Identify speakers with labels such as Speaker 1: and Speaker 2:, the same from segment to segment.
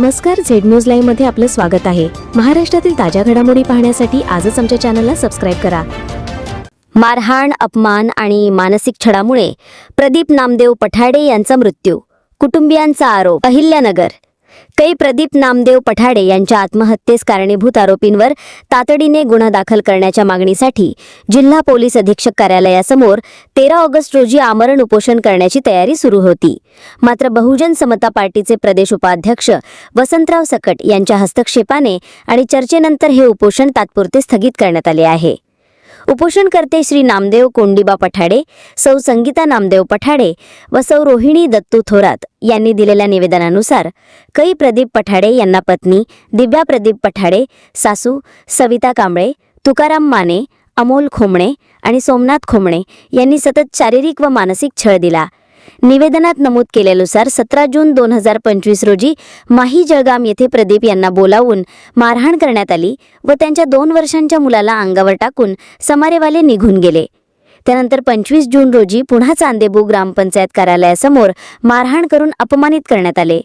Speaker 1: नमस्कार Z news लाईव्हमध्ये आपलं स्वागत आहे. महाराष्ट्रातील ताज्या घडामोडी पाहण्यासाठी आजच आमच्या चॅनलला सबस्क्राईब करा. मारहाण अपमान आणि मानसिक छळामुळे प्रदीप नामदेव पठाडे यांचा मृत्यू कुटुंबियांचा आरोप अहिल्यानगर. कै प्रदीप नामदेव पठाडे यांच्या आत्महत्येस कारणीभूत आरोपींवर तातडीने गुन्हा दाखल करण्याच्या मागणीसाठी जिल्हा पोलीस अधीक्षक कार्यालयासमोर तेरा ऑगस्ट रोजी आमरण उपोषण करण्याची तयारी सुरू होती. मात्र बहुजन समता पार्टीचे प्रदेश उपाध्यक्ष वसंतराव सकट यांच्या हस्तक्षेपाने आणि चर्चेनंतर हे उपोषण तात्पुरते स्थगित करण्यात आले आहे. उपोषणकर्ते श्री नामदेव कोंडीबा पठाडे सौ संगीता नामदेव पठाडे व सौ रोहिणी दत्तू थोरात यांनी दिलेल्या निवेदनानुसार कै प्रदीप पठाडे यांना पत्नी दिव्या प्रदीप पठाडे सासू सविता कांबळे तुकाराम माने अमोल खोमणे आणि सोमनाथ खोमणे यांनी सतत शारीरिक व मानसिक छळ दिला. निवेदनात नमूद केल्यानुसार सतरा जून दोन हजार पंचवीस रोजी माही जळगाम येथे प्रदीप यांना बोलावून मारहाण करण्यात आली व त्यांच्या दोन वर्षांच्या मुलाला अंगावर टाकून समारेवाले निघून गेले. त्यानंतर पंचवीस जून रोजी पुन्हा चांदेबू ग्रामपंचायत कार्यालयासमोर मारहाण करून अपमानित करण्यात आले.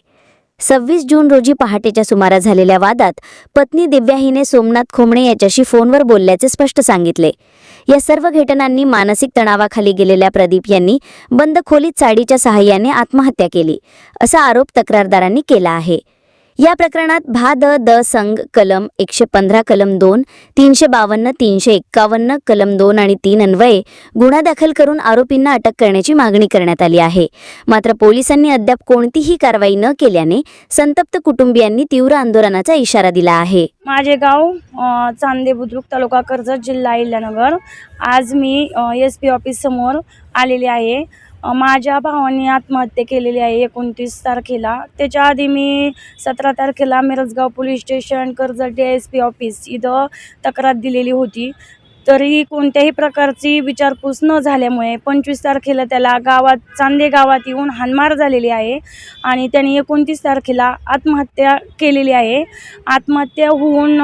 Speaker 1: सव्वीस जून रोजी पहाटेच्या सुमारास झालेल्या वादात पत्नी दिव्या हिने सोमनाथ खोमणे याच्याशी फोनवर बोलल्याचे स्पष्ट सांगितले. या सर्व घटनांनी मानसिक तणावाखाली गेलेल्या प्रदीप यांनी बंद खोलीत साडीच्या सहाय्याने आत्महत्या केली असा आरोप तक्रारदारांनी केला आहे. या प्रकरणात भा द द संघ कलम एकशे पंधरा कलम दोन तीनशे बावन्न तीनशे एक्कावन्न कलम दोन आणि तीन अन्वये गुन्हा दाखल करून आरोपींना अटक करण्याची मागणी करण्यात आली आहे. मात्र पोलिसांनी अद्याप कोणतीही कारवाई न केल्याने संतप्त कुटुंबियांनी तीव्र आंदोलनाचा इशारा दिला आहे.
Speaker 2: माझे गाव चांदे बुद्रुक तालुका कर्जत जिल्हा इल्यानगर आज मी एस पी ऑफिस समोर आलेले आहे. माझ्या भावाने आत्महत्या केलेली आहे एकोणतीस तारखेला. त्याच्या आधी मी सतरा तारखेला Mirajgaon police station Karjat D S P office इथं तक्रार दिलेली होती. तरी कोणत्याही प्रकारची विचारपूस न झाल्यामुळे पंचवीस तारखेला त्याला गावात चांदे गावात येऊन हानमार झालेली आहे आणि त्याने एकोणतीस तारखेला आत्महत्या केलेली आहे. आत्महत्या होऊन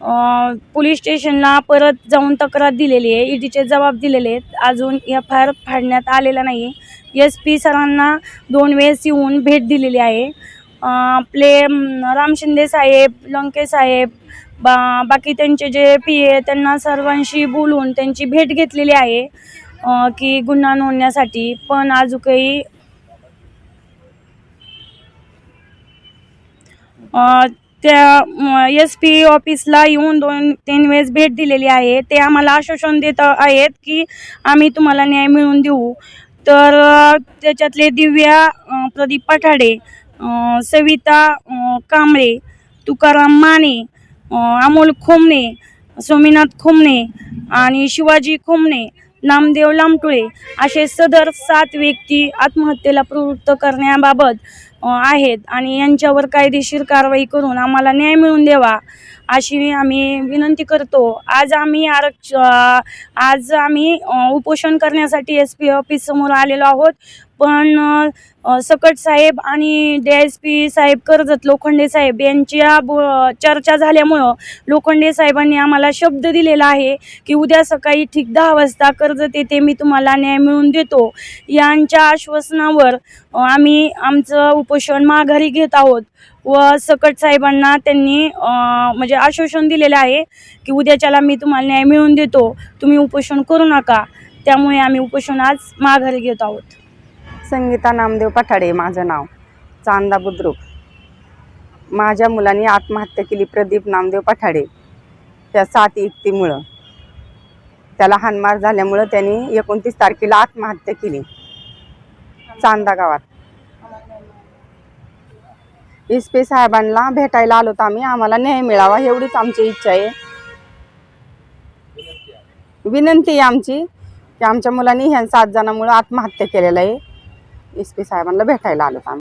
Speaker 2: पोलीस स्टेशनला परत जाऊन तक्रार दिलेली आहे. ईडीचे जबाब दिलेले आहेत. अजून एफ आय आर फाडण्यात आलेला नाही एस पी सरांना दोन वेळेस येऊन भेट दिलेली आहे. आपले रामशिंदे राम शिंदे साहेब लंके साहेब बा बाकी त्यांचे जे पी ए त्यांना सर्वांशी बोलून त्यांची भेट घेतलेली आहे की गुन्हा नोंदण्यासाठी. पण अजून काही त्या एस पी ऑफिसला येऊन दोन तीन वेळेस भेट दिलेली आहे. ते आम्हाला आश्वासन देत आहेत की आम्ही तुम्हाला न्याय मिळवून देऊ. तर त्याच्यातले दिव्या प्रदीप पठाडे सविता कांबळे तुकाराम माने अमोल खोमणे सोमीनाथ खोमणे आणि शिवाजी खोमणे नामदेव लामटुळे असे सदर सात व्यक्ती आत्महत्येला प्रवृत्त करण्याबाबत आहेत आणि यांच्यावर कायदेशीर कारवाई करून आम्हाला न्याय मिळवून द्यावा अशी आम्ही विनंती करतो. आज आम्ही आरक्ष आज आम्ही उपोषण करण्यासाठी एस पी ऑफिससमोर आलेलो आहोत. पण सकट साहेब आणि डी एस पी साहेब कर्जत लोखंडे साहेब यांच्या ब चर्चा झाल्यामुळं लोखंडे साहेबांनी आम्हाला शब्द दिलेला आहे की उद्या सकाळी ठीक दहा वाजता कर्जत येथे मी तुम्हाला न्याय मिळवून देतो. यांच्या आश्वासनावर आम्ही आमचं उपोषण माघारी घेत आहोत. व सकट साहेबांना त्यांनी म्हणजे आश्वासन दिलेलं आहे की उद्याच्याला मी तुम्हाला न्याय मिळवून देतो. तुम्ही उपोषण करू नका. त्यामुळे आम्ही उपोषण आज माघारी घेत आहोत.
Speaker 3: संगीता नामदेव पठाडे माझं नाव. चांदा बुद्रुक. माझ्या मुलांनी आत्महत्या केली प्रदीप नामदेव पठाडे. त्या सात युक्तीमुळं. त्याला हानमार झाल्यामुळं त्यांनी एकोणतीस तारखेला आत्महत्या केली. चांदा गावात. एस पी साहेबांना भेटायला आलो तर आम्ही. आम्हाला न्याय मिळावा एवढीच आमची इच्छा आहे. विनंती आहे आमची की आमच्या मुलांनी ह्या सात जणांमुळे आत्महत्या केलेलं आहे. एस पी साहेबांना भेटायला आलो आम्ही.